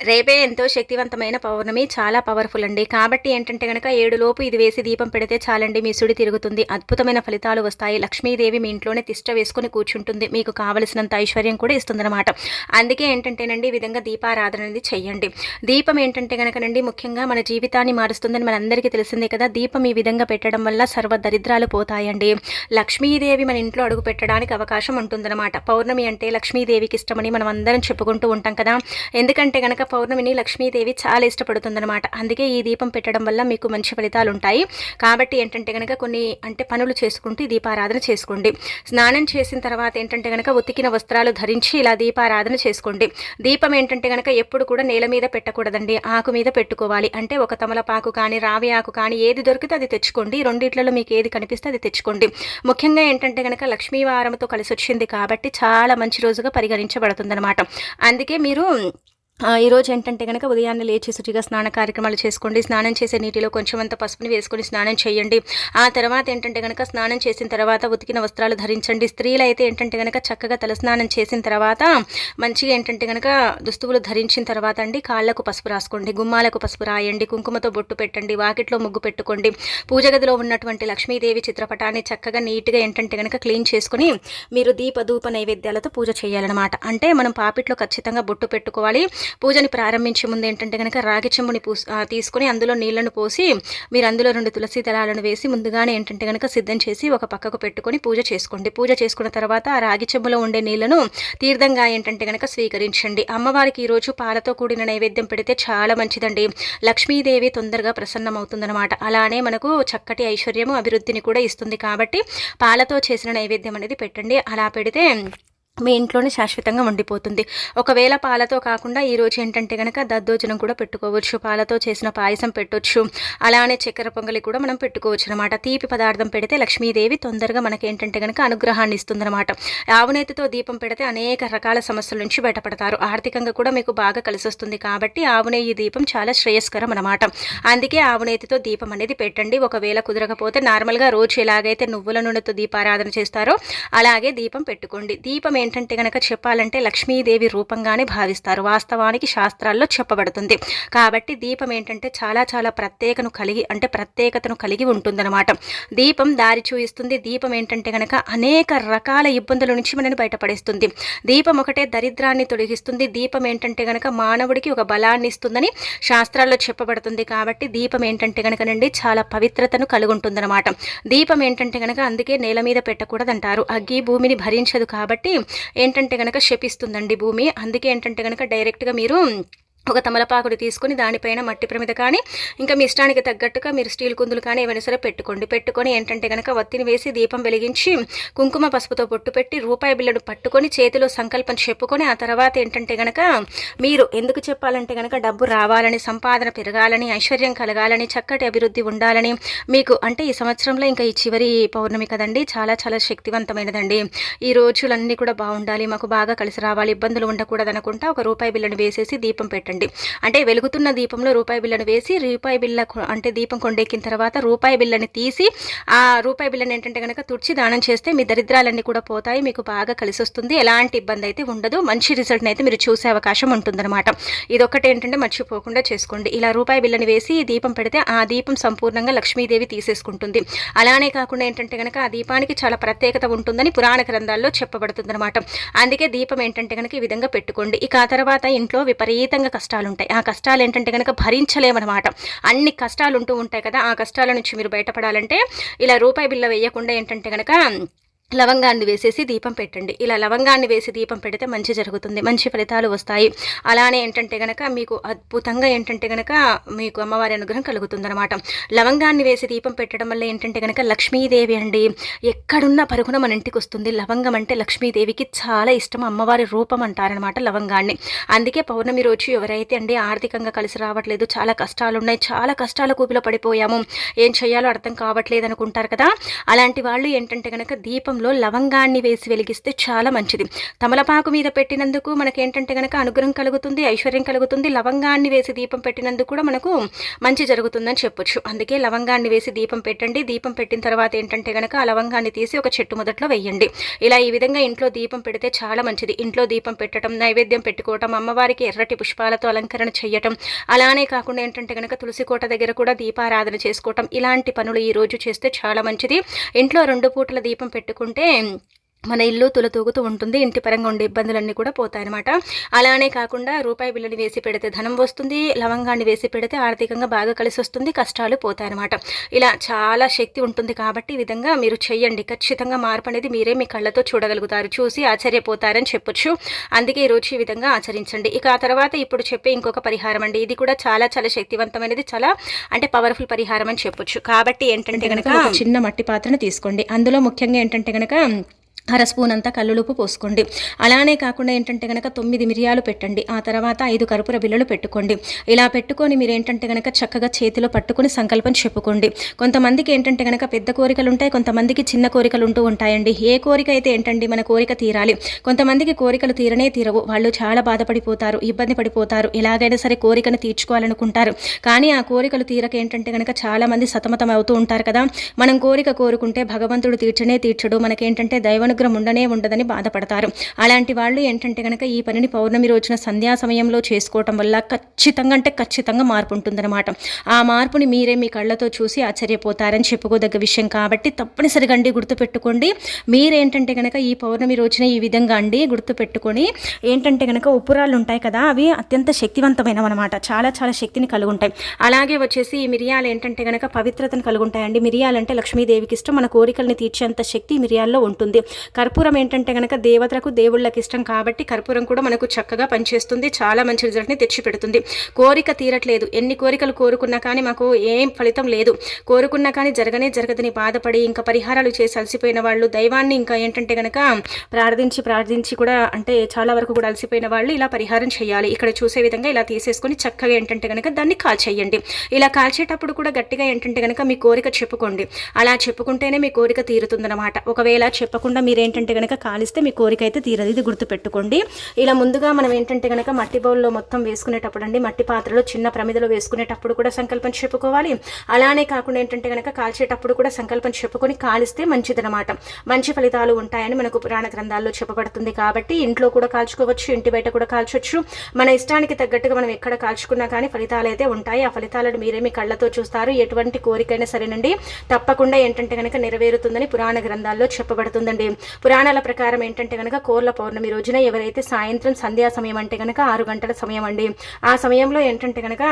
రేపే ఎంతో శక్తివంతమైన పౌర్ణమి చాలా పవర్ఫుల్ అండి. కాబట్టి ఏంటంటే కనుక ఏడులోపు ఇది వేసి దీపం పెడితే చాలండి మీ సుడి తిరుగుతుంది. అద్భుతమైన ఫలితాలు వస్తాయి. లక్ష్మీదేవి మీ ఇంట్లోనే తిష్ట వేసుకుని కూర్చుంటుంది. మీకు కావలసినంత ఐశ్వర్యం కూడా ఇస్తుందన్నమాట. అందుకే ఏంటంటేనండి ఈ విధంగా దీపారాధన అనేది చెయ్యండి. దీపం ఏంటంటే కనుకనండి ముఖ్యంగా మన జీవితాన్ని మారుస్తుందని మనందరికీ తెలిసిందే కదా. దీపం ఈ విధంగా పెట్టడం వల్ల సర్వ దరిద్రాలు పోతాయండి. లక్ష్మీదేవి మన ఇంట్లో అడుగు పెట్టడానికి అవకాశం ఉంటుందన్నమాట. పౌర్ణమి అంటే లక్ష్మీదేవికి ఇష్టమని మనం అందరం చెప్పుకుంటూ ఉంటాం కదా. ఎందుకంటే కనుక పౌర్ణమిని లక్ష్మీదేవి చాలా ఇష్టపడుతుందనమాట అందుకే ఈ దీపం పెట్టడం వల్ల మీకు మంచి ఫలితాలు ఉంటాయి కాబట్టి ఏంటంటే కనుక కొన్ని అంటే పనులు చేసుకుంటూ ఈ దీపారాధన చేసుకోండి. స్నానం చేసిన తర్వాత ఏంటంటే కనుక ఉతికిన వస్త్రాలు ధరించి ఇలా దీపారాధన చేసుకోండి. దీపం ఏంటంటే కనుక ఎప్పుడు కూడా నేల మీద పెట్టకూడదండి. ఆకు మీద పెట్టుకోవాలి. అంటే ఒక తమలపాకు కానీ రావి ఆకు కానీ ఏది దొరికితే అది తెచ్చుకోండి. రెండిట్లలో మీకు ఏది కనిపిస్తే అది తెచ్చుకోండి. ముఖ్యంగా ఏంటంటే కనుక లక్ష్మీవారంతో కలిసి వచ్చింది కాబట్టి చాలా మంచి రోజుగా పరిగణించబడుతుందన్నమాట. అందుకే మీరు ఈరోజు ఏంటంటే కనుక ఉదయాన్నే లేచి శుచిగా స్నాన కార్యక్రమాలు చేసుకోండి. స్నానం చేసే నీటిలో కొంచెం అంత పసుపుని వేసుకొని స్నానం చేయండి. ఆ తర్వాత ఏంటంటే కనుక స్నానం చేసిన తర్వాత ఉతికిన వస్త్రాలు ధరించండి. స్త్రీలు అయితే ఏంటంటే కనుక చక్కగా తలస్నానం చేసిన తర్వాత మంచిగా ఏంటంటే కనుక దుస్తువులు ధరించిన తర్వాత అండి కాళ్ళకు పసుపు రాసుకోండి. గుమ్మాలకు పసుపు రాయండి. కుంకుమతో బొట్టు పెట్టండి. వాకిట్లో ముగ్గు పెట్టుకోండి. పూజ గదిలో ఉన్నటువంటి లక్ష్మీదేవి చిత్రపటాన్ని చక్కగా నీట్గా ఏంటంటే కనుక క్లీన్ చేసుకుని మీరు దీప ధూప నైవేద్యాలతో పూజ చేయాలన్నమాట. అంటే మనం పాపిట్లో ఖచ్చితంగా బొట్టు పెట్టుకోవాలి. పూజని ప్రారంభించే ముందు ఏంటంటే కనుక రాగి చెంబుని పూసి తీసుకొని అందులో నీళ్ళను పోసి మీరు అందులో రెండు తులసి దళాలను వేసి ముందుగానే ఏంటంటే కనుక సిద్ధం చేసి ఒక పక్కకు పెట్టుకొని పూజ చేసుకోండి. పూజ చేసుకున్న తర్వాత ఆ రాగి చెంబులో ఉండే నీళ్ళను తీర్థంగా ఏంటంటే కనుక స్వీకరించండి. అమ్మవారికి ఈరోజు పాలతో కూడిన నైవేద్యం పెడితే చాలా మంచిదండి. లక్ష్మీదేవి తొందరగా ప్రసన్నమవుతుందన్నమాట. అలానే మనకు చక్కటి ఐశ్వర్యము అభివృద్ధిని కూడా ఇస్తుంది కాబట్టి పాలతో చేసిన నైవేద్యం అనేది పెట్టండి. అలా పెడితే మీ ఇంట్లోనే శాశ్వతంగా ఉండిపోతుంది ఒకవేళ పాలతో కాకుండా ఈరోజు ఏంటంటే కనుక దద్దోజనం కూడా పెట్టుకోవచ్చు పాలతో చేసిన పాయసం పెట్టొచ్చు. అలానే చక్కెర పొంగలి కూడా మనం పెట్టుకోవచ్చు అనమాట తీపి పదార్థం పెడితే లక్ష్మీదేవి తొందరగా మనకి ఏంటంటే కనుక అనుగ్రహాన్ని ఇస్తుందన్నమాట. ఆవునేతితో దీపం పెడితే అనేక రకాల సమస్యల నుంచి బయటపడతారు. ఆర్థికంగా కూడా మీకు బాగా కలిసి వస్తుంది కాబట్టి ఆవునేయి దీపం చాలా శ్రేయస్కరం అనమాట అందుకే ఆవునేతితో దీపం అనేది పెట్టండి. ఒకవేళ కుదరకపోతే నార్మల్గా రోజు ఎలాగైతే నువ్వుల నూనెతో దీపారాధన చేస్తారో అలాగే దీపం పెట్టుకోండి. దీపం ఏంటంటే గనక చెప్పాలంటే లక్ష్మీదేవి రూపంగానే భావిస్తారు. వాస్తవానికి శాస్త్రాల్లో చెప్పబడుతుంది. కాబట్టి దీపం ఏంటంటే చాలా చాలా ప్రత్యేకను కలిగి అంటే ప్రత్యేకతను కలిగి ఉంటుందన్నమాట. దీపం దారి చూయిస్తుంది. దీపం ఏంటంటే గనక అనేక రకాల ఇబ్బందుల నుంచి మనని బయటపడేస్తుంది. దీపం ఒకటే దరిద్రాన్ని తొలగిస్తుంది. దీపం ఏంటంటే గనక మానవుడికి ఒక బలాన్ని ఇస్తుందని శాస్త్రాల్లో చెప్పబడుతుంది. కాబట్టి దీపం ఏంటంటే కనుకనండి చాలా పవిత్రతను కలిగి ఉంటుందన్నమాట దీపం ఏంటంటే గనక అందుకే నేల మీద పెట్టకూడదంటారు. అగ్గి భూమిని భరించదు కాబట్టి ఏంటంటే కనుక శపిస్తుందండి భూమి. అందుకే ఏంటంటే కనుక డైరెక్ట్గా మీరు ఒక తమలపాకుడు తీసుకొని దానిపైన మట్టి ప్రమిద కానీ ఇంకా మీ ఇష్టానికి తగ్గట్టుగా మీరు స్టీల్ కుందులు కానీ ఏమైనా సరే పెట్టుకోండి. పెట్టుకొని ఏంటంటే కనుక వత్తిని వేసి దీపం వెలిగించి కుంకుమ పసుపుతో పొట్టు పెట్టి రూపాయి బిళ్ళను పట్టుకొని చేతిలో సంకల్పం చెప్పుకొని ఆ తర్వాత ఏంటంటే కనుక మీరు ఎందుకు చెప్పాలంటే కనుక డబ్బు రావాలని సంపాదన పెరగాలని ఐశ్వర్యం కలగాలని చక్కటి అభివృద్ధి ఉండాలని మీకు అంటే ఈ సంవత్సరంలో ఇంకా ఈ చివరి పౌర్ణమి కదండి. చాలా చాలా శక్తివంతమైనదండి. ఈ రోజులన్నీ కూడా బాగుండాలి మాకు బాగా కలిసి రావాలి ఇబ్బందులు ఉండకూడదు అనుకుంటా ఒక రూపాయి బిళ్ళను వేసేసి దీపం పెట్టండి. అంటే వెలుగుతున్న దీపంలో రూపాయి బిళ్ళను వేసి రూపాయి బిళ్ళ కొ- అంటే దీపం కొండెక్కిన తర్వాత రూపాయి బిళ్ళని తీసి ఆ రూపాయి బిళ్ళని ఏంటంటే కనుక తుడిచి దానం చేస్తే మీ దరిద్రాలన్నీ కూడా పోతాయి మీకు బాగా కలిసి వస్తుంది ఎలాంటి ఇబ్బంది అయితే ఉండదు. మంచి రిజల్ట్ని అయితే మీరు చూసే అవకాశం ఉంటుందన్నమాట. ఇదొక్కటి ఏంటంటే మర్చిపోకుండా చేసుకోండి. ఇలా రూపాయి బిళ్ళని వేసి దీపం పెడితే ఆ దీపం సంపూర్ణంగా లక్ష్మీదేవి తీసేసుకుంటుంది. అలానే కాకుండా ఏంటంటే కనుక ఆ దీపానికి చాలా ప్రత్యేకత ఉంటుందని పురాణ గ్రంథాల్లో చెప్పబడుతుందన్నమాట. అందుకే దీపం ఏంటంటే కనుక ఈ విధంగా పెట్టుకోండి. ఇక ఆ తర్వాత ఇంట్లో విపరీతంగా కష్టాలు ఉంటాయి ఆ కష్టాలు ఏంటంటే కనుక భరించలేమన్నమాట అన్ని కష్టాలు ఉంటూ ఉంటాయి కదా ఆ కష్టాల నుంచి మీరు బయటపడాలంటే ఇలా రూపాయి బిల్ల వేయకుండా ఏంటంటే కనుక లవంగాన్ని వేసేసి దీపం పెట్టండి. ఇలా లవంగాన్ని వేసి దీపం పెడితే మంచి జరుగుతుంది. మంచి ఫలితాలు వస్తాయి. అలానే ఏంటంటే గనక మీకు అద్భుతంగా ఏంటంటే గనక మీకు అమ్మవారి అనుగ్రహం కలుగుతుందనమాట లవంగాన్ని వేసి దీపం పెట్టడం వల్ల ఏంటంటే గనక లక్ష్మీదేవి అండి ఎక్కడున్న పరుగున మన ఇంటికి వస్తుంది. లవంగం అంటే లక్ష్మీదేవికి చాలా ఇష్టం. అమ్మవారి రూపం అంటారనమాట లవంగాన్ని. అందుకే పౌర్ణమి రోజు ఎవరైతే అండి ఆర్థికంగా కలిసి రావట్లేదు చాలా కష్టాలు ఉన్నాయి చాలా కష్టాల కూపిలో పడిపోయాము. ఏం చేయాలో అర్థం కావట్లేదు అనుకుంటారు కదా? అలాంటి వాళ్ళు ఏంటంటే కనుక దీపం దీపంలో లవంగాన్ని వేసి వెలిగిస్తే చాలా మంచిది. తమలపాకు మీద పెట్టినందుకు మనకేంటంటే కనుక అనుగ్రహం కలుగుతుంది ఐశ్వర్యం కలుగుతుంది. లవంగాన్ని వేసి దీపం పెట్టినందుకు కూడా మనకు మంచి జరుగుతుందని చెప్పొచ్చు. అందుకే లవంగాన్ని వేసి దీపం పెట్టండి. దీపం పెట్టిన తర్వాత ఏంటంటే కనుక ఆ లవంగాన్ని తీసి ఒక చెట్టు మొదట్లో వేయండి. ఇలా ఈ విధంగా ఇంట్లో దీపం పెడితే చాలా మంచిది. ఇంట్లో దీపం పెట్టడం నైవేద్యం పెట్టుకోవటం అమ్మవారికి ఎర్రటి పుష్పాలతో అలంకరణ చేయటం అలానే కాకుండా ఏంటంటే కనుక తులసి కోట దగ్గర కూడా దీపారాధన చేసుకోవటం ఇలాంటి పనులు ఈ రోజు చేస్తే చాలా మంచిది. ఇంట్లో రెండు పూటల దీపం పెట్టుకుంటే చేసుకుంటే మన ఇల్లు తులతూగుతూ ఉంటుంది. ఇంటి పరంగా ఉండే ఇబ్బందులన్నీ కూడా పోతాయన్నమాట. అలానే కాకుండా రూపాయి బిల్లుని వేసి పెడితే ధనం వస్తుంది. లవంగాన్ని వేసి పెడితే ఆర్థికంగా బాగా కలిసి వస్తుంది. కష్టాలు పోతాయన్నమాట. ఇలా చాలా శక్తి ఉంటుంది కాబట్టి ఈ విధంగా మీరు చెయ్యండి. ఖచ్చితంగా మార్పు అనేది మీరే మీ కళ్ళతో చూడగలుగుతారు. చూసి ఆశ్చర్యపోతారని చెప్పొచ్చు. అందుకే ఈ రోజు ఈ విధంగా ఆచరించండి. ఇక ఆ తర్వాత ఇప్పుడు చెప్పే ఇంకొక పరిహారం అండి. ఇది కూడా చాలా చాలా శక్తివంతమైనది. చాలా అంటే పవర్ఫుల్ పరిహారం అని చెప్పొచ్చు. కాబట్టి ఏంటంటే కనుక చిన్న మట్టి పాత్రను తీసుకోండి. అందులో ముఖ్యంగా ఏంటంటే కనుక అర స్పూన్ అంతా కల్లులుపు పోసుకోండి. అలానే కాకుండా ఏంటంటే కనుక తొమ్మిది మిరియాలు పెట్టండి. ఆ తర్వాత ఐదు కర్పూర బిళ్ళలు పెట్టుకోండి. ఇలా పెట్టుకొని మీరు ఏంటంటే కనుక చక్కగా చేతిలో పట్టుకుని సంకల్పం చెప్పుకోండి. కొంతమందికి ఏంటంటే కనుక పెద్ద కోరికలు ఉంటాయి కొంతమందికి చిన్న కోరికలు ఉంటూ ఉంటాయండి. ఏ కోరిక అయితే ఏంటండి మన కోరిక తీరాలి. కొంతమందికి కోరికలు తీరనే తీరవు. వాళ్ళు చాలా బాధపడిపోతారు ఇబ్బంది పడిపోతారు ఎలాగైనా సరే కోరికను తీర్చుకోవాలనుకుంటారు. కానీ ఆ కోరికలు తీరక ఏంటంటే కనుక చాలామంది సతమతం అవుతూ ఉంటారు కదా. మనం కోరిక కోరుకుంటే భగవంతుడు తీర్చనే తీర్చడు. మనకేంటంటే దైవను అనుగ్రహం ఉండనే ఉండదని బాధపడతారు. అలాంటి వాళ్ళు ఏంటంటే కనుక ఈ పనిని పౌర్ణమి రోజున సంధ్యా సమయంలో చేసుకోవటం వల్ల ఖచ్చితంగా అంటే ఖచ్చితంగా మార్పు ఉంటుందన్నమాట. ఆ మార్పుని మీరే మీ కళ్ళతో చూసి ఆశ్చర్యపోతారని చెప్పుకోదగ్గ విషయం కాబట్టి తప్పనిసరిగా అండి గుర్తుపెట్టుకోండి. మీరేంటంటే కనుక ఈ పౌర్ణమి రోజున ఈ విధంగా అండి గుర్తుపెట్టుకొని ఏంటంటే కనుక ఉప్పురాళ్ళు ఉంటాయి కదా అవి అత్యంత శక్తివంతమైనవి అనమాట చాలా చాలా శక్తిని కలిగి ఉంటాయి అలాగే వచ్చేసి ఈ మిరియాలు ఏంటంటే కనుక పవిత్రతను కలిగి ఉంటాయండి మిరియాలు అంటే లక్ష్మీదేవికి ఇష్టం. మన కోరికల్ని తీర్చేంత శక్తి మిరియాల్లో ఉంటుంది. కర్పూరం ఏంటంటే కనుక దేవతలకు దేవుళ్ళకి ఇష్టం కాబట్టి కర్పూరం కూడా మనకు చక్కగా పనిచేస్తుంది. చాలా మంచి రిజల్ట్ని తెచ్చిపెడుతుంది కోరిక తీరట్లేదు. ఎన్ని కోరికలు కోరుకున్నా కానీ మాకు ఏం ఫలితం లేదు. కోరుకున్నా కానీ జరగనే జరగదని బాధపడి ఇంకా పరిహారాలు చేసి అలసిపోయిన వాళ్ళు దైవాన్ని ఇంకా ఏంటంటే కనుక ప్రార్థించి ప్రార్థించి కూడా అంటే చాలా వరకు కూడా అలసిపోయిన వాళ్ళు ఇలా పరిహారం చేయాలి. ఇక్కడ చూసే విధంగా ఇలా తీసేసుకొని చక్కగా ఏంటంటే కనుక దాన్ని కాల్చేయండి. ఇలా కాల్చేటప్పుడు కూడా గట్టిగా ఏంటంటే కనుక మీ కోరిక చెప్పుకోండి. అలా చెప్పుకుంటేనే మీ కోరిక తీరుతుందన్నమాట. ఒకవేళ చెప్పకుండా మీరు ఏంటంటే కనుక కాలిస్తే మీ కోరిక అయితే తీరదు. ఇది గుర్తుపెట్టుకోండి. ఇలా ముందుగా మనం ఏంటంటే కనుక మట్టి బౌల్లో మొత్తం వేసుకునేటప్పుడు అండి మట్టి పాత్రలో చిన్న ప్రమిదలో వేసుకునేటప్పుడు కూడా సంకల్పం చెప్పుకోవాలి. అలానే కాకుండా ఏంటంటే కనుక కాల్చేటప్పుడు కూడా సంకల్పం చెప్పుకొని కాలిస్తే మంచిదనమాట మంచి ఫలితాలు ఉంటాయని మనకు పురాణ గ్రంథాల్లో చెప్పబడుతుంది కాబట్టి ఇంట్లో కూడా కాల్చుకోవచ్చు ఇంటి బయట కూడా కాల్చొచ్చు. మన ఇష్టానికి తగ్గట్టుగా మనం ఎక్కడ కాల్చుకున్నా కానీ ఫలితాలు అయితే ఉంటాయి. ఆ ఫలితాలను మీరే మీ కళ్ళతో చూస్తారు ఎటువంటి కోరికైనా సరేనండి. తప్పకుండా ఏంటంటే కనుక నెరవేరుతుందని పురాణ గ్రంథాల్లో చెప్పబడుతుందండి. పురాణాల ప్రకారం ఏంటంటే కనుక కోర్ల పౌర్ణమి రోజున ఎవరైతే సాయంత్రం సంధ్యా సమయం అంటే కనుక ఆరు గంటల సమయం అండి. ఆ సమయంలో ఏంటంటే కనుక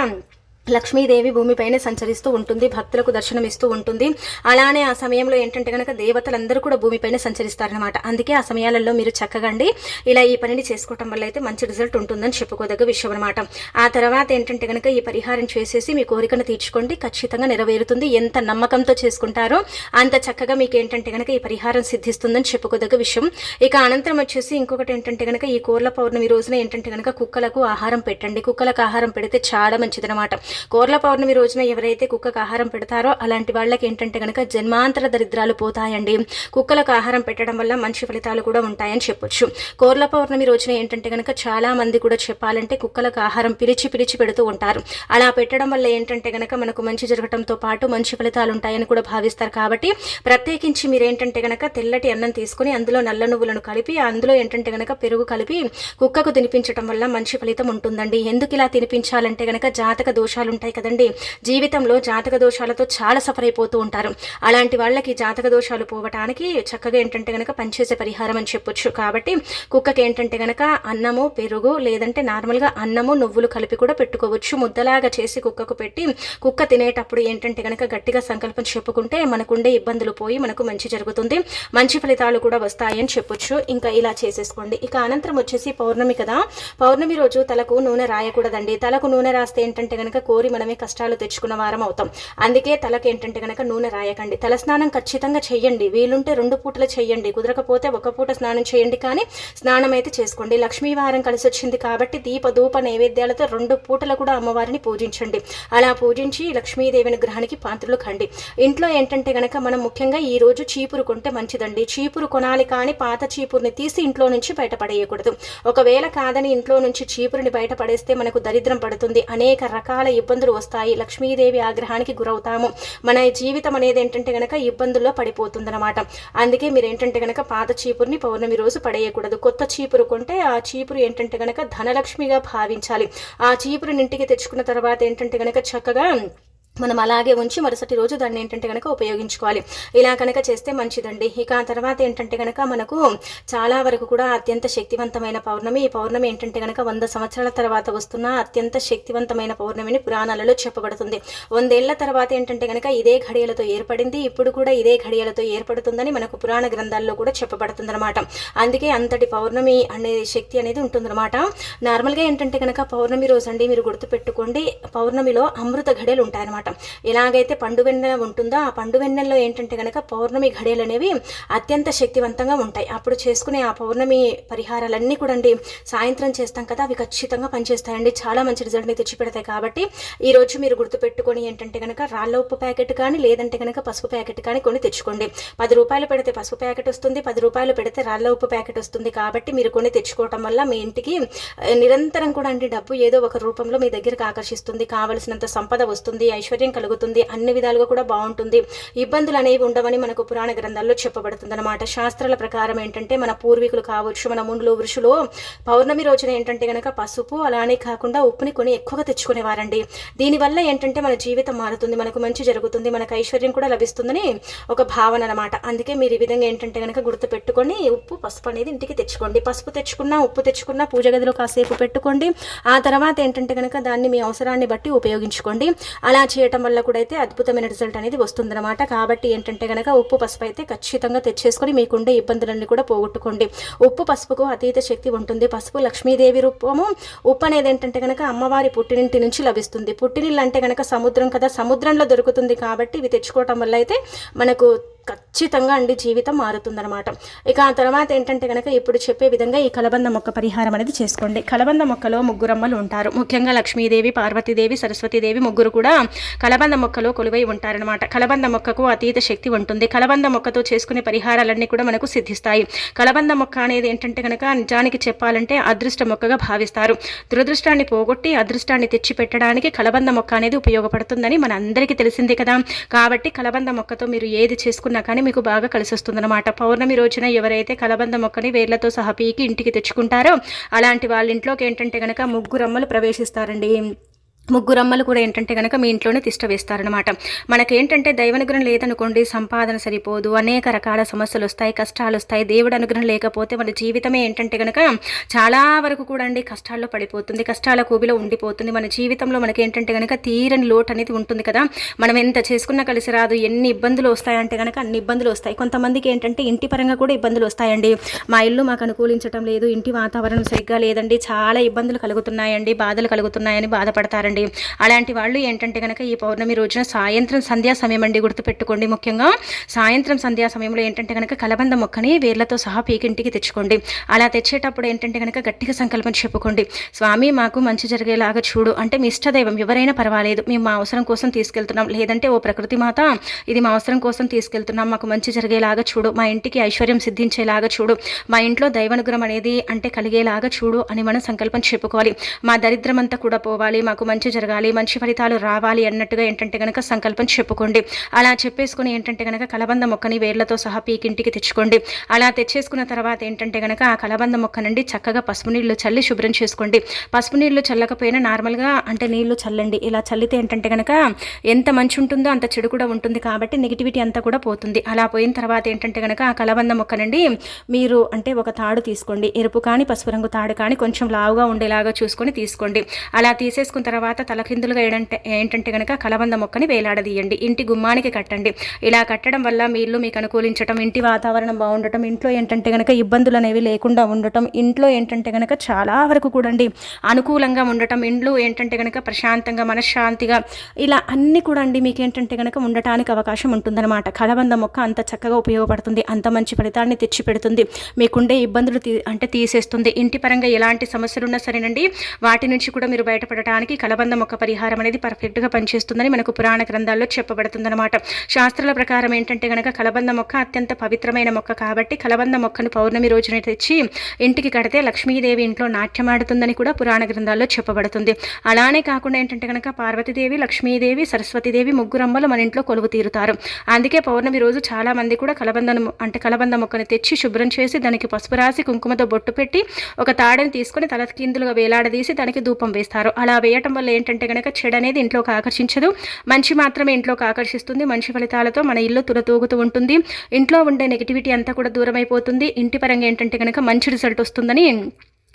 లక్ష్మీదేవి భూమిపైనే సంచరిస్తూ ఉంటుంది భక్తులకు దర్శనం ఇస్తూ ఉంటుంది. అలానే ఆ సమయంలో ఏంటంటే కనుక దేవతలందరూ కూడా భూమిపైన సంచరిస్తారనమాట అందుకే ఆ సమయాలలో మీరు చక్కగండి. ఇలా ఈ పనిని చేసుకోవటం వల్ల అయితే మంచి రిజల్ట్ ఉంటుందని చెప్పుకోదగ్గ విషయం అనమాట ఆ తర్వాత ఏంటంటే కనుక ఈ పరిహారం చేసేసి మీ కోరికను తీర్చుకోండి. ఖచ్చితంగా నెరవేరుతుంది. ఎంత నమ్మకంతో చేసుకుంటారో అంత చక్కగా మీకు ఏంటంటే కనుక ఈ పరిహారం సిద్ధిస్తుందని చెప్పుకోదగ్గ విషయం. ఇక అనంతరం వచ్చేసి ఇంకొకటి ఏంటంటే కనుక ఈ కోర్ల పౌర్ణమి రోజున ఏంటంటే కనుక కుక్కలకు ఆహారం పెట్టండి. కుక్కలకు ఆహారం పెడితే చాలా మంచిదనమాట కోర్ల పౌర్ణమి రోజున ఎవరైతే కుక్కకు ఆహారం పెడతారో అలాంటి వాళ్ళకి ఏంటంటే కనుక జన్మాంతర దరిద్రాలు పోతాయండి. కుక్కలకు ఆహారం పెట్టడం వల్ల మంచి ఫలితాలు కూడా ఉంటాయని చెప్పొచ్చు. కోర్ల పౌర్ణమి రోజున ఏంటంటే కనుక చాలా మంది కూడా చెప్పాలంటే కుక్కలకు ఆహారం పిలిచి పిలిచి పెడుతూ ఉంటారు. అలా పెట్టడం వల్ల ఏంటంటే కనుక మనకు మంచి జరగడంతో పాటు మంచి ఫలితాలు ఉంటాయని కూడా భావిస్తారు. కాబట్టి ప్రత్యేకించి మీరు ఏంటంటే కనుక తెల్లటి అన్నం తీసుకుని అందులో నల్ల నువ్వులను కలిపి అందులో ఏంటంటే కనుక పెరుగు కలిపి కుక్కకు తినిపించడం వల్ల మంచి ఫలితం ఉంటుందండి. ఎందుకు ఇలా తినిపించాలంటే కనుక జాతక దోషాలు దోషాలు ఉంటాయి కదండి. జీవితంలో జాతక దోషాలతో చాలా సఫర్ అయిపోతూ ఉంటారు. అలాంటి వాళ్ళకి జాతక దోషాలు పోవటానికి చక్కగా ఏంటంటే కనుక పనిచేసే పరిహారం అని చెప్పొచ్చు. కాబట్టి కుక్కకి ఏంటంటే కనుక అన్నము పెరుగు లేదంటే నార్మల్గా అన్నము నువ్వులు కలిపి కూడా పెట్టుకోవచ్చు. ముద్దలాగా చేసి కుక్కకు పెట్టి కుక్క తినేటప్పుడు ఏంటంటే కనుక గట్టిగా సంకల్పం చెప్పుకుంటే మనకుండే ఇబ్బందులు పోయి మనకు మంచి జరుగుతుంది. మంచి ఫలితాలు కూడా వస్తాయి అని చెప్పొచ్చు. ఇంకా ఇలా చేసేసుకోండి. ఇక అనంతరం వచ్చేసి పౌర్ణమి కదా. పౌర్ణమి రోజు తలకు నూనె రాయకూడదండి. తలకు నూనె రాస్తే ఏంటంటే కనుక కోరి మనమే కష్టాలు తెచ్చుకున్న వారం అవుతాం. అందుకే తలకి ఏంటంటే కనుక నూనె రాయకండి. తల స్నానం ఖచ్చితంగా చెయ్యండి వీలుంటే రెండు పూటలు చెయ్యండి కుదరకపోతే ఒక పూట స్నానం చేయండి కానీ స్నానం అయితే చేసుకోండి. లక్ష్మీ వారం కలిసి వచ్చింది కాబట్టి దీప ధూప నైవేద్యాలతో రెండు పూటలు కూడా అమ్మవారిని పూజించండి. అలా పూజించి లక్ష్మీదేవి అనుగ్రహానికి పాత్రలు కండి. ఇంట్లో ఏంటంటే గనక మనం ముఖ్యంగా ఈ రోజు చీపురు కొంటే మంచిదండి. చీపురు కొనాలి కానీ పాత చీపురుని తీసి ఇంట్లో నుంచి బయటపడేయకూడదు ఒకవేళ కాదని ఇంట్లో నుంచి చీపురుని బయటపడేస్తే మనకు దరిద్రం పడుతుంది. అనేక రకాల ఇబ్బందులు వస్తాయి. లక్ష్మీదేవి ఆగ్రహానికి గురవుతాము. మన జీవితం అనేది ఏంటంటే గనక ఇబ్బందుల్లో పడిపోతుందన్నమాట. అందుకే మీరు ఏంటంటే గనక పాత చీపురుని పౌర్ణమి రోజు పడేయకూడదు. కొత్త చీపురు కొంటే ఆ చీపురు ఏంటంటే గనక ధనలక్ష్మిగా భావించాలి. ఆ చీపురుని ఇంటికి తెచ్చుకున్న తర్వాత ఏంటంటే గనక చక్కగా మనం అలాగే ఉంచి మరుసటి రోజు దాన్ని ఏంటంటే కనుక ఉపయోగించుకోవాలి. ఇలా కనుక చేస్తే మంచిదండి. ఇక ఆ తర్వాత ఏంటంటే కనుక మనకు చాలా వరకు కూడా అత్యంత శక్తివంతమైన పౌర్ణమి. ఈ పౌర్ణమి ఏంటంటే కనుక వంద సంవత్సరాల తర్వాత వస్తున్న అత్యంత శక్తివంతమైన పౌర్ణమిని పురాణాలలో చెప్పబడుతుంది. వందేళ్ళ తర్వాత ఏంటంటే కనుక ఇదే ఘడియలతో ఏర్పడింది. ఇప్పుడు కూడా ఇదే ఘడియలతో ఏర్పడుతుందని మనకు పురాణ గ్రంథాల్లో కూడా చెప్పబడుతుంది అనమాట అందుకే అంతటి పౌర్ణమి అనే శక్తి అనేది ఉంటుందన్నమాట. నార్మల్గా ఏంటంటే కనుక పౌర్ణమి రోజు అండి మీరు గుర్తుపెట్టుకోండి. పౌర్ణమిలో అమృత ఘడియలు ఉంటాయన్నమాట. ఎలాగైతే పండు వెన్నెల ఉంటుందో ఆ పండు వెన్నెల్లో ఏంటంటే కనుక పౌర్ణమి ఘడియలు అనేవి అత్యంత శక్తివంతంగా ఉంటాయి. అప్పుడు చేసుకునే ఆ పౌర్ణమి పరిహారాలన్నీ కూడా అండి సాయంత్రం చేస్తాం కదా అవి ఖచ్చితంగా పనిచేస్తాయండి. చాలా మంచి రిజల్ట్ని తెచ్చిపెడతాయి కాబట్టి ఈరోజు మీరు గుర్తుపెట్టుకొని ఏంటంటే కనుక రాళ్ళ ఉప్పు ప్యాకెట్ కానీ లేదంటే కనుక పసుపు ప్యాకెట్ కానీ కొని తెచ్చుకోండి. పది రూపాయలు పెడితే పసుపు ప్యాకెట్ వస్తుంది పది రూపాయలు పెడితే రాళ్ళ ఉప్పు ప్యాకెట్ వస్తుంది కాబట్టి మీరు కొని తెచ్చుకోవటం వల్ల మీ ఇంటికి నిరంతరం కూడా అండి డబ్బు ఏదో ఒక రూపంలో మీ దగ్గరకు ఆకర్షిస్తుంది. కావలసినంత సంపద వస్తుంది ఐశ్వర్యం కలుగుతుంది. అన్ని విధాలుగా కూడా బాగుంటుంది. ఇబ్బందులు అనేవి ఉండవని మనకు పురాణ గ్రంథాల్లో చెప్పబడుతుంది అనమాట శాస్త్రాల ప్రకారం ఏంటంటే మన పూర్వీకులు కావచ్చు మన ముండ్లు వృషులు పౌర్ణమి రోజున ఏంటంటే కనుక పసుపు అలానే కాకుండా ఉప్పుని కొని ఎక్కువగా తెచ్చుకునేవారండి. దీనివల్ల ఏంటంటే మన జీవితం మారుతుంది మనకు మంచి జరుగుతుంది మనకు ఐశ్వర్యం కూడా లభిస్తుందని ఒక భావన అనమాట అందుకే మీరు ఈ విధంగా ఏంటంటే గనక గుర్తు పెట్టుకొని ఉప్పు పసుపు అనేది ఇంటికి తెచ్చుకోండి. పసుపు తెచ్చుకున్నా ఉప్పు తెచ్చుకున్నా పూజ గదిలో కాసేపు పెట్టుకోండి. ఆ తర్వాత ఏంటంటే కనుక దాన్ని మీ అవసరాన్ని బట్టి ఉపయోగించుకోండి. అలా చేయటం వల్ల కూడా అయితే అద్భుతమైన రిజల్ట్ అనేది వస్తుందన్నమాట. కాబట్టి ఏంటంటే కనుక ఉప్పు పసుపు అయితే ఖచ్చితంగా తెచ్చేసుకొని మీకుండే ఇబ్బందులన్నీ కూడా పోగొట్టుకోండి. ఉప్పు పసుపుకు అతీత శక్తి ఉంటుంది. పసుపు లక్ష్మీదేవి రూపము. ఉప్పు అనేది ఏంటంటే కనుక అమ్మవారి పుట్టినింటి నుంచి లభిస్తుంది. పుట్టినిల్లు అంటే కనుక సముద్రం కదా. సముద్రంలో దొరుకుతుంది కాబట్టి ఇవి తెచ్చుకోవటం వల్ల అయితే మనకు ఖచ్చితంగా అండి జీవితం మారుతుందన్నమాట. ఇక ఆ తర్వాత ఏంటంటే కనుక ఇప్పుడు చెప్పే విధంగా ఈ కలబంద మొక్క పరిహారం అనేది చేసుకోండి. కలబంద మొక్కలో ముగ్గురమ్మలు ఉంటారు. ముఖ్యంగా లక్ష్మీదేవి పార్వతీదేవి సరస్వతీదేవి ముగ్గురు కూడా కలబంద మొక్కలో కొలువై ఉంటారనమాట కలబంద మొక్కకు అతీత శక్తి ఉంటుంది. కలబంద మొక్కతో చేసుకునే పరిహారాలన్నీ కూడా మనకు సిద్ధిస్తాయి. కలబంద మొక్క అనేది ఏంటంటే కనుక నిజానికి చెప్పాలంటే అదృష్ట మొక్కగా భావిస్తారు. దురదృష్టాన్ని పోగొట్టి అదృష్టాన్ని తెచ్చి పెట్టడానికి కలబంద మొక్క అనేది ఉపయోగపడుతుందని మన అందరికీ తెలిసిందే కదా. కాబట్టి కలబంద మొక్కతో మీరు ఏది చేసుకున్నా కానీ మీకు బాగా కలిసి వస్తుందన్నమాట పౌర్ణమి రోజున ఎవరైతే కలబంద మొక్కని వేర్లతో సహా పీకి ఇంటికి తెచ్చుకుంటారో అలాంటి వాళ్ళ ఇంట్లోకి ఏంటంటే కనుక ముగ్గురమ్మలు ప్రవేశిస్తారండి. ముగ్గురమ్మలు కూడా ఏంటంటే కనుక మీ ఇంట్లోనే తిష్ట వేస్తారనమాట మనకేంటంటే దైవానుగ్రహం లేదనుకోండి సంపాదన సరిపోదు అనేక రకాల సమస్యలు వస్తాయి కష్టాలు వస్తాయి దేవుడు అనుగ్రహం లేకపోతే మన జీవితమే ఏంటంటే కనుక చాలా వరకు కూడా అండి కష్టాల్లో పడిపోతుంది కష్టాల కూబిలో ఉండిపోతుంది. మన జీవితంలో మనకి ఏంటంటే కనుక తీరని లోటు అనేది ఉంటుంది కదా. మనం ఎంత చేసుకున్నా కలిసి రాదు. ఎన్ని ఇబ్బందులు వస్తాయంటే కనుక అన్ని ఇబ్బందులు వస్తాయి. కొంతమందికి ఏంటంటే ఇంటి పరంగా కూడా ఇబ్బందులు వస్తాయండి. మా ఇల్లు మాకు అనుకూలించడం లేదు ఇంటి వాతావరణం సరిగ్గా లేదండి. చాలా ఇబ్బందులు కలుగుతున్నాయండి బాధలు కలుగుతున్నాయని బాధపడతారండి. అలాంటి వాళ్ళు ఏంటంటే కనుక ఈ పౌర్ణమి రోజున సాయంత్రం సంధ్యా సమయం అండి గుర్తుపెట్టుకోండి ముఖ్యంగా. సాయంత్రం సంధ్యా సమయంలో ఏంటంటే కనుక కలబంద మొక్కని వేర్లతో సహా పీకింటికి తెచ్చుకోండి. అలా తెచ్చేటప్పుడు ఏంటంటే కనుక గట్టిగా సంకల్పం చెప్పుకోండి. స్వామి మాకు మంచి జరిగేలాగా చూడు. అంటే మీ ఇష్టదైవం ఎవరైనా పర్వాలేదు. మేము మా అవసరం కోసం తీసుకెళ్తున్నాం. లేదంటే ఓ ప్రకృతి మాత ఇది మా అవసరం కోసం తీసుకెళ్తున్నాం. మాకు మంచి జరిగేలాగా చూడు. మా ఇంటికి ఐశ్వర్యం సిద్ధించేలాగా చూడు. మా ఇంట్లో దైవానుగ్రహం అనేది అంటే కలిగేలాగా చూడు అని మనం సంకల్పం చెప్పుకోవాలి. మా దరిద్రమంతా కూడా పోవాలి. మాకు మంచి మంచి జరగాలి మంచి ఫలితాలు రావాలి అన్నట్టుగా ఏంటంటే కనుక సంకల్పం చెప్పుకోండి. అలా చెప్పేసుకుని ఏంటంటే కనుక కలబంద మొక్కని వేర్లతో సహా పీకింటికి తెచ్చుకోండి. అలా తెచ్చేసుకున్న తర్వాత ఏంటంటే కనుక ఆ కలబంద మొక్క నుండి చక్కగా పసుపు నీళ్ళు చల్లి శుభ్రం చేసుకోండి. పసుపు నీళ్ళు చల్లకపోయినా నార్మల్గా అంటే నీళ్ళు చల్లండి. ఇలా చల్లితే ఏంటంటే కనుక ఎంత మంచి ఉంటుందో అంత చెడు కూడా ఉంటుంది కాబట్టి నెగిటివిటీ అంతా కూడా పోతుంది. అలా పోయిన తర్వాత ఏంటంటే కనుక ఆ కలబంద మొక్క నుండి మీరు అంటే ఒక తాడు తీసుకోండి. ఎరుపు కానీ పసుపు రంగు తాడు కానీ కొంచెం లావుగా ఉండేలాగా చూసుకొని తీసుకోండి. అలా తీసేసుకున్న తర్వాత తర్వాత తలకిందులుగా ఏంటంటే ఏంటంటే కనుక కలబంద మొక్కని వేలాడదీయండి. ఇంటి గుమ్మానికి కట్టండి. ఇలా కట్టడం వల్ల మీ ఇల్లు మీకు అనుకూలించటం ఇంటి వాతావరణం బాగుండటం ఇంట్లో ఏంటంటే కనుక ఇబ్బందులు అనేవి లేకుండా ఉండటం ఇంట్లో ఏంటంటే కనుక చాలా వరకు కూడండి అనుకూలంగా ఉండటం ఇండ్లు ఏంటంటే కనుక ప్రశాంతంగా మనశ్శాంతిగా ఇలా అన్ని కూడా అండి మీకు ఏంటంటే కనుక ఉండటానికి అవకాశం ఉంటుందన్నమాట. కలబంద మొక్క అంత చక్కగా ఉపయోగపడుతుంది అంత మంచి ఫలితాన్ని తెచ్చిపెడుతుంది మీకుండే ఇబ్బందులు తీ అంటే తీసేస్తుంది. ఇంటి పరంగా ఎలాంటి సమస్యలు ఉన్నా సరేనండి వాటి నుంచి కూడా మీరు బయటపడటానికి కలబంద మొక్క పరిహారం అనేది పర్ఫెక్ట్గా పనిచేస్తుందని మనకు పురాణ గ్రంథాల్లో చెప్పబడుతుందన్నమాట. శాస్త్రాల ప్రకారం ఏంటంటే కనుక కలబంద మొక్క అత్యంత పవిత్రమైన మొక్క కాబట్టి కలబంద మొక్కను పౌర్ణమి రోజున తెచ్చి ఇంటికి కడితే లక్ష్మీదేవి ఇంట్లో నాట్యమాడుతుందని కూడా పురాణ గ్రంథాల్లో చెప్పబడుతుంది. అలానే కాకుండా ఏంటంటే కనుక పార్వతీదేవి లక్ష్మీదేవి సరస్వతీదేవి ముగ్గురమ్మలు మన ఇంట్లో కొలువు తీరుతారు. అందుకే పౌర్ణమి రోజు చాలా మంది కూడా కలబందను అంటే కలబంద మొక్కను తెచ్చి శుభ్రం చేసి దానికి పసుపు రాసి కుంకుమతో బొట్టు పెట్టి ఒక తాడని తీసుకొని తల కిందులుగా వేలాడదీసి దానికి ధూపం వేస్తారు. అలా వేయటం వల్ల ఏంటంటే కనుక చెడు అనేది ఇంట్లోకి ఆకర్షించదు. మంచి మాత్రమే ఇంట్లోకి ఆకర్షిస్తుంది. మంచి ఫలితాలతో మన ఇల్లు తులతూగుతూ ఉంటుంది. ఇంట్లో ఉండే నెగిటివిటీ అంతా కూడా దూరం అయిపోతుంది ఇంటి పరంగా ఏంటంటే కనుక మంచి రిజల్ట్ వస్తుందని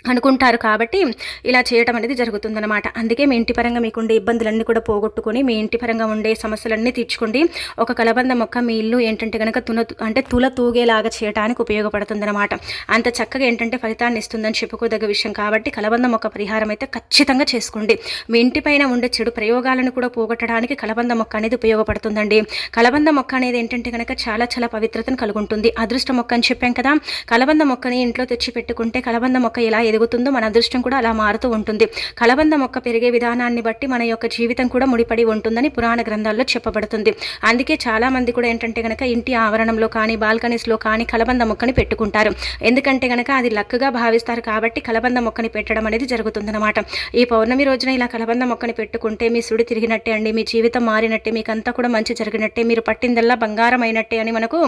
అనుకుంటారు కాబట్టి ఇలా చేయటం అనేది జరుగుతుందన్నమాట. అందుకే మీ ఇంటి పరంగా మీకుండే ఇబ్బందులన్నీ కూడా పోగొట్టుకొని మీ ఇంటి పరంగా ఉండే సమస్యలన్నీ తీర్చుకోండి. ఒక కలబంద మొక్క మీ ఇల్లు ఏంటంటే కనుక తున అంటే తుల తూగేలాగా చేయడానికి ఉపయోగపడుతుందన్నమాట. అంత చక్కగా ఏంటంటే ఫలితాన్ని ఇస్తుందని చెప్పుకోదగ్గ విషయం కాబట్టి కలబంద మొక్క పరిహారం అయితే ఖచ్చితంగా చేసుకోండి. మీ ఇంటి పైన ఉండే చెడు ప్రయోగాలను కూడా పోగొట్టడానికి కలబంద మొక్క అనేది ఉపయోగపడుతుందండి. కలబంద మొక్క అనేది ఏంటంటే కనుక చాలా చాలా పవిత్రతను కలుగుంటుంది. అదృష్ట మొక్క అని చెప్పాం కదా. కలబంద మొక్కని ఇంట్లో తెచ్చి పెట్టుకుంటే కలబంద మొక్క ఎలా ఎదుగుతుందో మన అదృష్టం కూడా అలా మారుతూ ఉంటుంది. కలబంద మొక్క పెరిగే విధానాన్ని బట్టి మన యొక్క జీవితం కూడా ముడిపడి ఉంటుందని పురాణ గ్రంథాల్లో చెప్పబడుతుంది. అందుకే చాలా మంది కూడా ఏంటంటే కనుక ఇంటి ఆవరణంలో కానీ బాల్కనీస్లో కానీ కలబంద మొక్కని పెట్టుకుంటారు. ఎందుకంటే కనుక అది లక్కగా భావిస్తారు కాబట్టి కలబంద మొక్కని పెట్టడం అనేది జరుగుతుందన్నమాట. ఈ పౌర్ణమి రోజున ఇలా కలబంద మొక్కని పెట్టుకుంటే మీ సుడి తిరిగినట్టే అండి మీ జీవితం మారినట్టే మీకంతా కూడా మంచి జరిగినట్టే మీరు పట్టిందల్లా బంగారం అయినట్టే అని మనకు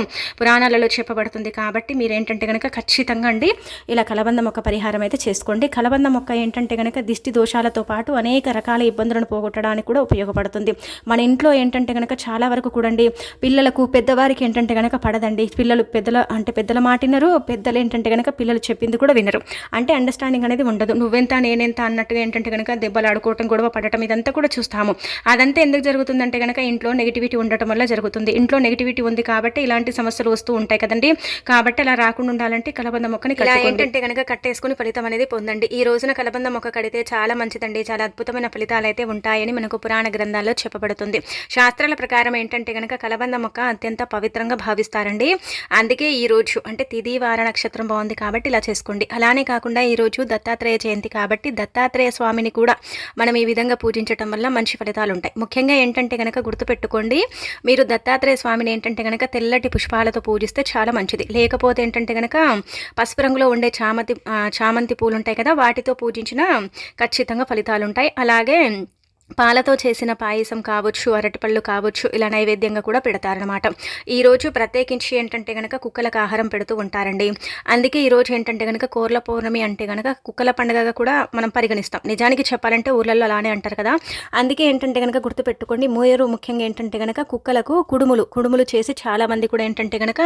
పురాణాలలో చెప్పబడుతుంది. కాబట్టి మీరేంటంటే కనుక ఖచ్చితంగా అండి ఇలా కలబంద మొక్క పరిహారం అయితే చేసుకోండి. కలబంద మొక్క ఏంటంటే కనుక దిష్టి దోషాలతో పాటు అనేక రకాల ఇబ్బందులను పోగొట్టడానికి కూడా ఉపయోగపడుతుంది. మన ఇంట్లో ఏంటంటే కనుక చాలా వరకు కూడండి పిల్లలకు పెద్దవారికి ఏంటంటే కనుక పడదండి. పిల్లలు పెద్దల అంటే పెద్దల మాటినరు పెద్దలు ఏంటంటే కనుక పిల్లలు చెప్పింది కూడా వినరు. అంటే అండర్స్టాండింగ్ అనేది ఉండదు. నువ్వెంత నేనెంత అన్నట్టుగా ఏంటంటే కనుక దెబ్బలు ఆడుకోవటం గొడవ పడటం ఇదంతా కూడా చూస్తాము. అదంతా ఎందుకు జరుగుతుందంటే కనుక ఇంట్లో నెగిటివిటీ ఉండటం వల్ల జరుగుతుంది. ఇంట్లో నెగిటివిటీ ఉంది కాబట్టి ఇలాంటి సమస్యలు వస్తూ ఉంటాయి కదండి. కాబట్టి అలా రాకుండా ఉండాలంటే కలబంద మొక్కని ఏంటంటే కనుక కట్టేసుకుని ఫలితం అనేది పొందండి. ఈ రోజున కలబంద మొక్క కడితే చాలా మంచిదండి. చాలా అద్భుతమైన ఫలితాలు అయితే ఉంటాయని మనకు పురాణ గ్రంథాల్లో చెప్పబడుతుంది. శాస్త్రాల ప్రకారం ఏంటంటే కనుక కలబంద మొక్క అత్యంత పవిత్రంగా భావిస్తారండి. అందుకే ఈ రోజు అంటే తిది వార నక్షత్రం బాగుంది కాబట్టి ఇలా చేసుకోండి. అలానే కాకుండా ఈ రోజు దత్తాత్రేయ జయంతి కాబట్టి దత్తాత్రేయ స్వామిని కూడా మనం ఈ విధంగా పూజించడం వల్ల మంచి ఫలితాలు ఉంటాయి ముఖ్యంగా ఏంటంటే కనుక గుర్తుపెట్టుకోండి మీరు దత్తాత్రేయ స్వామిని ఏంటంటే కనుక తెల్లటి పుష్పాలతో పూజిస్తే చాలా మంచిది. లేకపోతే ఏంటంటే కనుక పసుపు రంగులో ఉండే చామంతి చామంతి పూలు ఉంటాయి కదా వాటితో పూజించిన ఖచ్చితంగా ఫలితాలు ఉంటాయి అలాగే పాలతో చేసిన పాయసం కావచ్చు అరటిపళ్ళు కావచ్చు ఇలా నైవేద్యంగా కూడా పెడతారనమాట ఈరోజు ప్రత్యేకించి ఏంటంటే కనుక కుక్కలకు ఆహారం పెడుతూ ఉంటారండి. అందుకే ఈరోజు ఏంటంటే కనుక కోర్ల పౌర్ణమి అంటే కనుక కుక్కల పండుగగా కూడా మనం పరిగణిస్తాం. నిజానికి చెప్పాలంటే ఊర్లలో అలానే అంటారు కదా. అందుకే ఏంటంటే కనుక గుర్తుపెట్టుకోండి మూయరు ముఖ్యంగా ఏంటంటే కనుక కుక్కలకు కుడుములు కుడుములు చేసి చాలామంది కూడా ఏంటంటే కనుక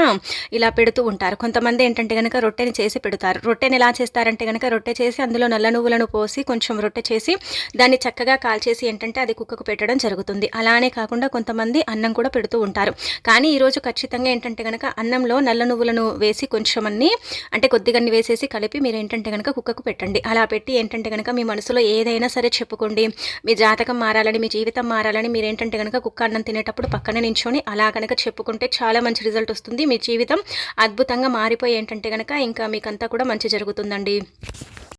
ఇలా పెడుతూ ఉంటారు. కొంతమంది ఏంటంటే కనుక రొట్టెని చేసి పెడతారు. రొట్టెని ఎలా చేస్తారంటే కనుక రొట్టె చేసి అందులో నల్ల నువ్వులను పోసి కొంచెం రొట్టె చేసి దాన్ని చక్కగా కాల్చేసి ఏంటంటే అది కుక్కకు పెట్టడం జరుగుతుంది. అలానే కాకుండా కొంతమంది అన్నం కూడా పెడుతూ ఉంటారు. కానీ ఈరోజు ఖచ్చితంగా ఏంటంటే కనుక అన్నంలో నల్ల నువ్వులను వేసి కొంచెం అన్ని అంటే కొద్దిగా వేసేసి కలిపి మీరు ఏంటంటే కనుక కుక్కకు పెట్టండి. అలా పెట్టి ఏంటంటే కనుక మీ మనసులో ఏదైనా సరే చెప్పుకోండి. మీ జాతకం మారాలని మీ జీవితం మారాలని మీరు ఏంటంటే కనుక కుక్క అన్నం తినేటప్పుడు పక్కన నించొని అలా కనుక చెప్పుకుంటే చాలా మంచి రిజల్ట్ వస్తుంది. మీ జీవితం అద్భుతంగా మారిపోయి ఏంటంటే కనుక ఇంకా మీకంతా కూడా మంచి జరుగుతుందండి.